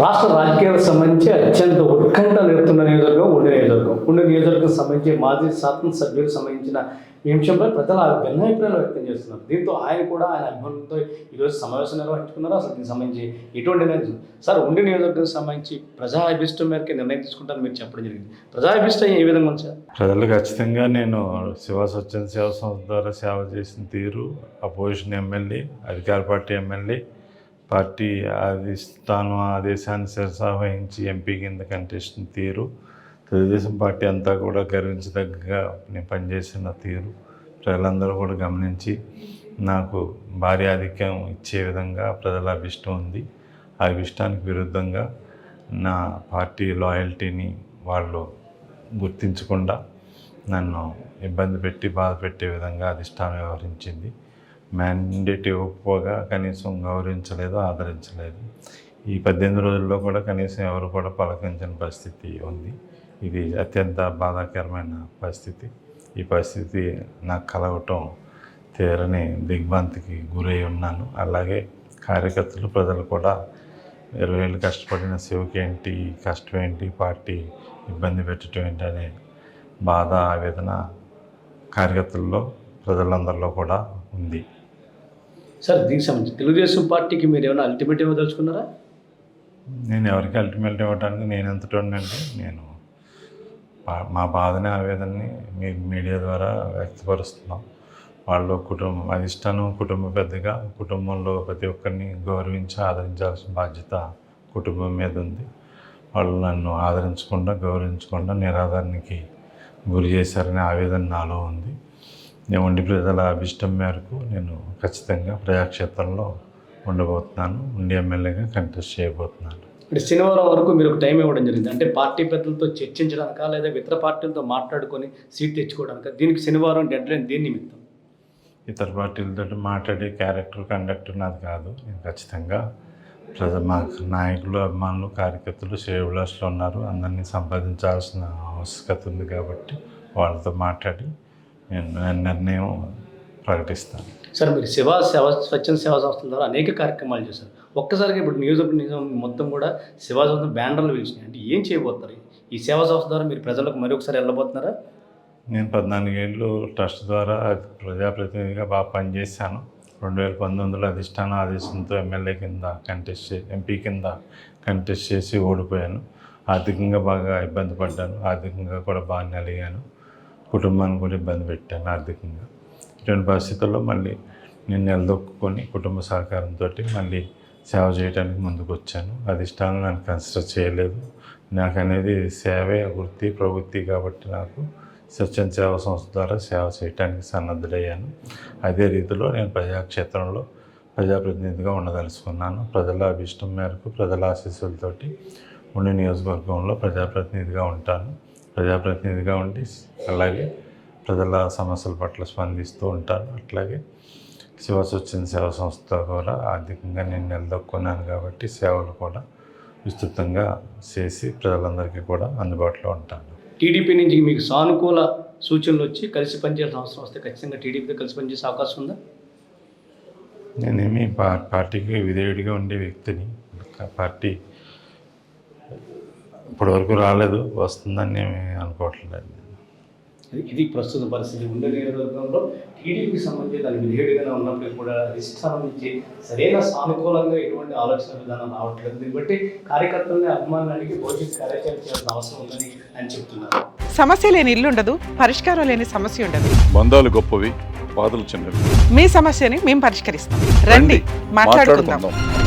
రాష్ట్ర రాజకీయాలకు సంబంధించి అత్యంత ఉత్కంఠ నేర్పుతున్న నియోజకవర్గం ఉండే నియోజకవర్గం. ఉండే నియోజకవర్గం సంబంధించి మాజీ శాసన సభ్యులకు సంబంధించిన ఈ అంశంపై ప్రజలు భిన్నాభిప్రాయాలు వ్యక్తం చేస్తున్నారు. దీంతో ఆయన కూడా ఆయన అభిమానులతో ఈరోజు సమావేశం నిర్వహించుకున్నారు. అసలు దీనికి సంబంధించి ఎటువంటి నిర్ణయం సార్ ఉండే నియోజకవర్గం సంబంధించి ప్రజా అభిష్టం మేరకు నిర్ణయం తీసుకుంటారని మీరు చెప్పడం జరిగింది. ప్రజా అభిష్టం ఏ విధంగా ఉంది సార్ ప్రజలు ఖచ్చితంగా నేను శివ సత్యం సేవ సంస్థ ద్వారా సేవ చేసిన తీరు అపోజిషన్ ఎమ్మెల్యే అధికార పార్టీ ఎమ్మెల్యే పార్టీ అధిష్టానం ఆదేశాన్ని శిరసావహించి ఎంపీ కింద కంటెస్ట్ తీరు. తెలుగుదేశం పార్టీ అంతా కూడా గర్వించదగ్గగా నేను పనిచేసిన తీరు. ప్రజలందరూ కూడా గమనించి నాకు భారీ ఆధిక్యం ఇచ్చే విధంగా ప్రజల అభిష్టం ఉంది. ఆ అభిష్టానికి విరుద్ధంగా నా పార్టీ లాయల్టీని వాళ్ళు గుర్తించకుండా నన్ను ఇబ్బంది పెట్టి బాధ పెట్టే విధంగా అధిష్టానం వ్యవహరించింది. మ్యాండేట్ ఇవ్వకపోగా కనీసం గౌరవించలేదు ఆదరించలేదు. ఈ పద్దెనిమిది రోజుల్లో కూడా కనీసం ఎవరు కూడా పలకరించని పరిస్థితి ఉంది. ఇది అత్యంత బాధాకరమైన పరిస్థితి. ఈ పరిస్థితి నాకు కలగటం తీరని దిగ్భ్రాంతికి గురై ఉన్నాను. అలాగే కార్యకర్తలు ప్రజలు కూడా ఇరవై ఏళ్ళు కష్టపడిన శివకి ఏంటి కష్టం ఏంటి పార్టీ ఇబ్బంది పెట్టడం ఏంటి అనే బాధ ఆవేదన కార్యకర్తల్లో ప్రజలందరిలో కూడా ఉంది. సార్ దీనికి సంబంధించి తెలుగుదేశం పార్టీకి మీరు ఏమైనా అల్టిమేట్ ఇవ్వదలుచుకున్నారా? నేను ఎవరికి అల్టిమేట్ ఇవ్వడానికి నేను ఎంత ఉండండి నేను మా బాధని ఆవేదనని మీ మీడియా ద్వారా వ్యక్తపరుస్తున్నాం. వాళ్ళు కుటుంబం అధిష్టానం కుటుంబ పెద్దగా కుటుంబంలో ప్రతి ఒక్కరిని గౌరవించి ఆదరించాల్సిన బాధ్యత కుటుంబం మీద ఉంది. వాళ్ళు నన్ను ఆదరించకుండా గౌరవించకుండా నిరాదరణకి గురి చేశారనే ఆవేదన నాలో ఉంది. నేను ఉండి ప్రజల అభిష్టం మేరకు నేను ఖచ్చితంగా ప్రజాక్షేత్రంలో ఉండబోతున్నాను. ఉండి ఎమ్మెల్యేగా కంటెస్ట్ చేయబోతున్నాను. అంటే శనివారం వరకు మీరు ఒక టైం ఇవ్వడం జరిగింది. అంటే పార్టీ పెద్దలతో చర్చించడానికా లేదా ఇతర పార్టీలతో మాట్లాడుకొని సీట్ తెచ్చుకోవడానికా దీనికి శనివారం డెడ్ లైన్ దేని నిమిత్తం? ఇతర పార్టీలతో మాట్లాడే క్యారెక్టర్ కండక్టర్ నాది కాదు. నేను ఖచ్చితంగా ప్రజ మా నాయకులు అభిమానులు కార్యకర్తలు శ్రేయభిలాషులు ఉన్నారు. అందరినీ సంపాదించాల్సిన ఆవశ్యకత ఉంది కాబట్టి వాళ్ళతో మాట్లాడి నేను నా నిర్ణయం ప్రకటిస్తాను. సార్ మీరు సేవా సేవ స్వచ్ఛంద సేవా సంస్థల ద్వారా అనేక కార్యక్రమాలు చేశారు. ఒక్కసారిగా ఇప్పుడు నియోజకవర్గ నిజం మొత్తం కూడా సేవా సంస్థ బ్యానర్లు పిలిచినాయి. అంటే ఏం చేయబోతారు ఈ సేవా సంస్థ ద్వారా మీరు ప్రజలకు మరొకసారి వెళ్ళబోతున్నారా? నేను పద్నాలుగేళ్ళు ట్రస్ట్ ద్వారా ప్రజాప్రతినిధిగా బాగా పనిచేశాను. రెండు వేల పంతొమ్మిదిలో అధిష్టాన ఆదేశంతో ఎమ్మెల్యే కింద కంటెస్ట్ చే ఎంపీ కింద కంటెస్ట్ చేసి ఓడిపోయాను. ఆర్థికంగా బాగా ఇబ్బంది పడ్డాను. ఆర్థికంగా కూడా బాగా నలిగాను కుటుంబాన్ని కూడా ఇబ్బంది పెట్టాను ఆర్థికంగా. ఇటువంటి పరిస్థితుల్లో మళ్ళీ నేను నిలదొక్కుని కుటుంబ సహకారంతో మళ్ళీ సేవ చేయడానికి ముందుకు వచ్చాను అధిష్టానం నన్ను కన్సిడర్ చేయలేదు. నాకు అనేది సేవే వృత్తి ప్రవృత్తి కాబట్టి నాకు సత్యం సేవా సంస్థ ద్వారా సేవ చేయడానికి సన్నద్ధుడయ్యాను. అదే రీతిలో నేను ప్రజాక్షేత్రంలో ప్రజాప్రతినిధిగా ఉండదలుచుకున్నాను. ప్రజల అభిష్టం మేరకు ప్రజల ఆశీస్సులతోటి ఉండే నియోజకవర్గంలో ప్రజాప్రతినిధిగా ఉంటాను. ప్రజాప్రతినిధిగా ఉండి అలాగే ప్రజల సమస్యల పట్ల స్పందిస్తూ ఉంటాను. అట్లాగే శివ స్వచ్ఛంద సేవా సంస్థ ద్వారా ఆర్థికంగా నేను నిలదొక్కున్నాను కాబట్టి సేవలు కూడా విస్తృతంగా చేసి ప్రజలందరికీ కూడా అందుబాటులో ఉంటాను. టీడీపీ నుంచి మీకు సానుకూల సూచనలు వచ్చి కలిసి పనిచేయాల్సిన అవసరం వస్తే ఖచ్చితంగా టీడీపీతో కలిసి పనిచేసే అవకాశం ఉందా? నేనేమి పార్టీకి విధేయుడిగా ఉండే వ్యక్తిని పార్టీ ఇప్పటివరకు రాలేదు వస్తుందని అనుకోవట్లేదు. ఇది- ప్రస్తుత పరిస్థితి. ఉండే నియోజకవర్గంలో టీడీపీకి సంబంధించి దాని విధేయుడిగానే ఉన్నప్పటికీ కూడా సరైన సానుకూలంగా ఎటువంటి ఆలోచన విధానం రావట్లేదు. దీన్ని బట్టి కార్యకర్తలని అభిమానులకి భవిష్యత్ కార్యాచరణ చేయాల్సిన అవసరం ఉందని ఆయన చెప్తున్నారు. సమస్య లేని ఇల్లు ఉండదు పరిష్కారం లేని సమస్య ఉండదు. బంధాలు గొప్పవి బాధలు చిన్నవి. మీ సమస్యని మేము పరిష్కరిస్తాం. రండి మాట్లాడుకుందాం.